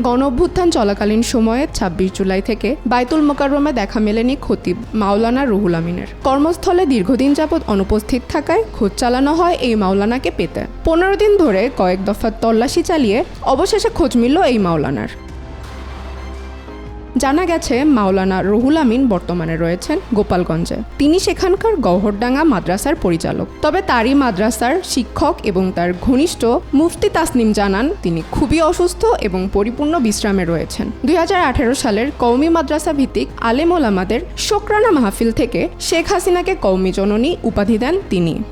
গণ অভ্যুত্থান চলাকালীন সময়ে ছাব্বিশ জুলাই থেকে বাইতুল মোকাররমে দেখা মেলেনি খতিব মাওলানা রুহুল আমিনের। কর্মস্থলে দীর্ঘদিন যাবৎ অনুপস্থিত থাকায় খোঁজ চালানো হয় এই মাওলানাকে পেতে। পনেরো দিন ধরে কয়েক দফা তল্লাশি চালিয়ে অবশেষে খোঁজ মিলল এই মাওলানার। জানা গেছে, মাওলানা রুহুল আমিন বর্তমানে রয়েছেন গোপালগঞ্জে। তিনি সেখানকার গহরডাঙ্গা মাদ্রাসার পরিচালক। তবে তারই মাদ্রাসার শিক্ষক এবং তার ঘনিষ্ঠ মুফতি তাসনিম জানান, তিনি খুবই অসুস্থ এবং পরিপূর্ণ বিশ্রামে রয়েছেন। দুই হাজার আঠেরো সালের কৌমি মাদ্রাসা ভিত্তিক আলেম ওলামাদের শোকরানা মাহফিল থেকে শেখ হাসিনাকে কওমি জননী উপাধি দেন তিনি।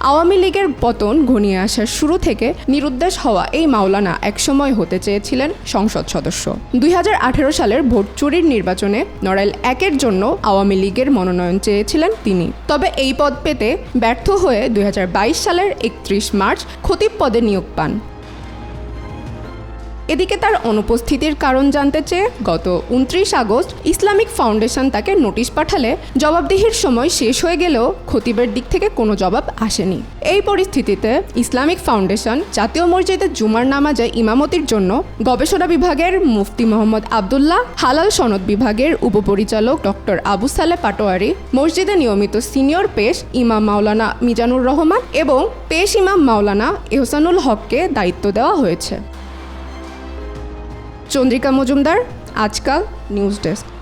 আওয়ামী লীগের পতন ঘনিয়ে আসার শুরু থেকে নিরুদ্দেশ হওয়া এই মাওলানা একসময় হতে চেয়েছিলেন সংসদ সদস্য। দুই হাজার আঠেরো সালের ভোট চুরির নির্বাচনে নড়াইল একের জন্য আওয়ামী লীগের মনোনয়ন চেয়েছিলেন তিনি। তবে এই পদ পেতে ব্যর্থ হয়ে দুই হাজার বাইশ সালের একত্রিশ মার্চ খতিব পদে নিয়োগ পান। এদিকে তার অনুপস্থিতির কারণ জানতে চেয়ে গত উনত্রিশ আগস্ট ইসলামিক ফাউন্ডেশন তাকে নোটিশ পাঠালে জবাবদিহির সময় শেষ হয়ে গেলেও খতিবের দিক থেকে কোনো জবাব আসেনি। এই পরিস্থিতিতে ইসলামিক ফাউন্ডেশন জাতীয় মসজিদে জুমার নামাজে ইমামতির জন্য গবেষণা বিভাগের মুফতি মোহাম্মদ আবদুল্লাহ, হালাল সনদ বিভাগের উপপরিচালক ডক্টর আবু সালে পাটোয়ারি, মসজিদে নিয়মিত সিনিয়র পেশ ইমাম মাওলানা মিজানুর রহমান এবং পেশ ইমাম মাওলানা এহসানুল হককে দায়িত্ব দেওয়া হয়েছে। চন্দ্রিকা মজুমদার আজকাল নিউজ ডেস্ক।